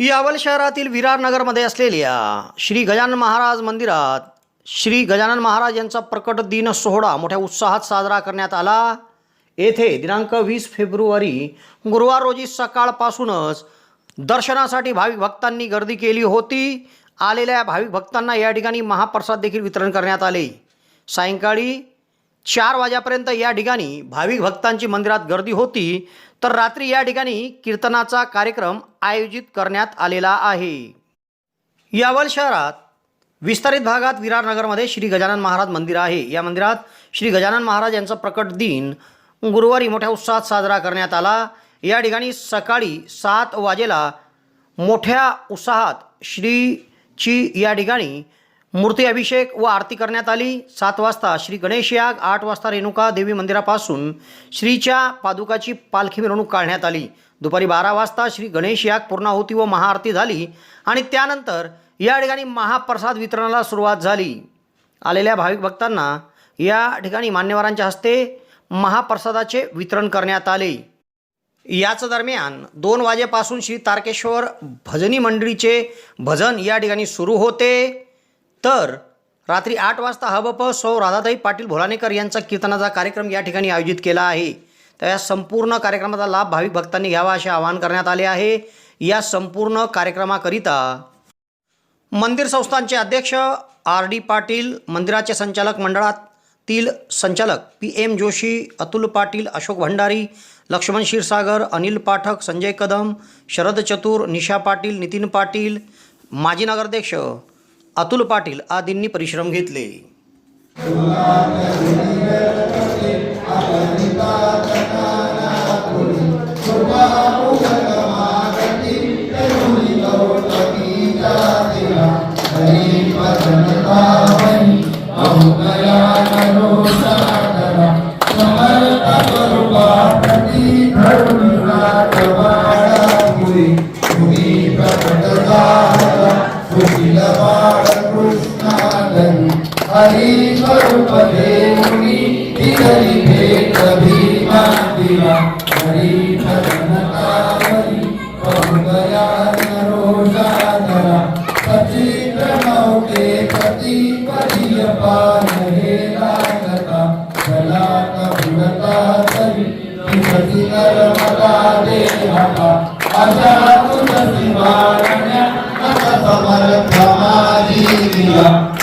यावल शहरातील विरार नगरमध्ये असलेल्या श्री गजानन महाराज मंदिरात श्री गजानन महाराज यांचा प्रकट दिन सोहळा मोठ्या उत्साहात साजरा करण्यात आला. येथे दिनांक वीस फेब्रुवारी गुरुवार रोजी सकाळपासूनच दर्शनासाठी भाविक भक्तांनी गर्दी केली होती. आलेल्या भाविक भक्तांना या ठिकाणी महाप्रसाद देखील वितरण करण्यात आले. सायंकाळी चार वाजेपर्यंत या ठिकाणी भाविक भक्तांची मंदिरात गर्दी होती तर रात्री या ठिकाणी कीर्तनाचा कार्यक्रम आयोजित करण्यात आलेला आहे. यावल शहरात विस्तारित भागात विरार नगरमध्ये श्री गजानन महाराज मंदिर आहे. या मंदिरात श्री गजानन महाराज यांचा प्रकट दिन गुरुवारी मोठ्या उत्साहात साजरा करण्यात आला. या ठिकाणी सकाळी सात वाजेला मोठ्या उत्साहात श्रीची या ठिकाणी मूर्ती अभिषेक व आरती करण्यात आली. सात वाजता श्री गणेश याग आठ वाजता रेणुका देवी मंदिरापासून श्रीच्या पादुकाची पालखी मिरवणूक काढण्यात आली. दुपारी बारा वाजता श्री गणेश याग पूर्णाहुती व महाआरती झाली आणि त्यानंतर या ठिकाणी महाप्रसाद वितरणाला सुरुवात झाली. आलेल्या भाविक भक्तांना या ठिकाणी मान्यवरांच्या हस्ते महाप्रसादाचे वितरण करण्यात आले. याच दरम्यान दोन वाजेपासून श्री तारकेश्वर भजनी मंडळीचे भजन या ठिकाणी सुरू होते. तर रात्री आठ वाजता हबप सौ राधाताई पाटील भोलानेकर यांचा कीर्तनाचा कार्यक्रम या ठिकाणी आयोजित केला आहे. तर या संपूर्ण कार्यक्रमाचा लाभ भाविक भक्तांनी घ्यावा असे आवाहन करण्यात आले आहे. या संपूर्ण कार्यक्रमाकरिता मंदिर संस्थांचे अध्यक्ष आर डी पाटील मंदिराचे संचालक मंडळातील संचालक पी एम जोशी अतुल पाटील अशोक भंडारी लक्ष्मण क्षीरसागर अनिल पाठक संजय कदम शरद चतुर निशा पाटील नितीन पाटील माजी नगराध्यक्ष अतुल पाटील आदींनी परिश्रम घेतले. हरी स्वरूप देऊनी दिगरी भेट भीमा दिला. हरी भजन पंगया नरोजा नरोषादरा सचित नौके पती परिय पान हे लागता. जला कपुरता तरी विसती नर्मदा देहाता. अशा तुलसी वारण्या नत समर्थ माझी दिला.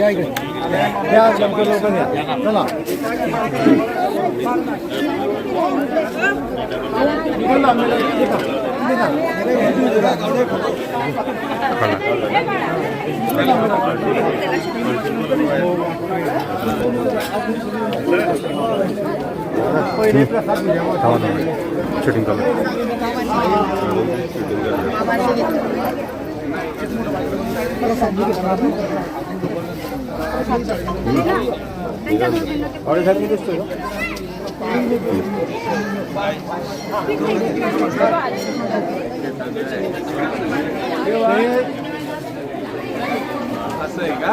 या इकडे या लवकर लवकर या चला निघाल ना, आम्हाला 어디 잘생겼어요? 왔어요, 네. 네. 이가?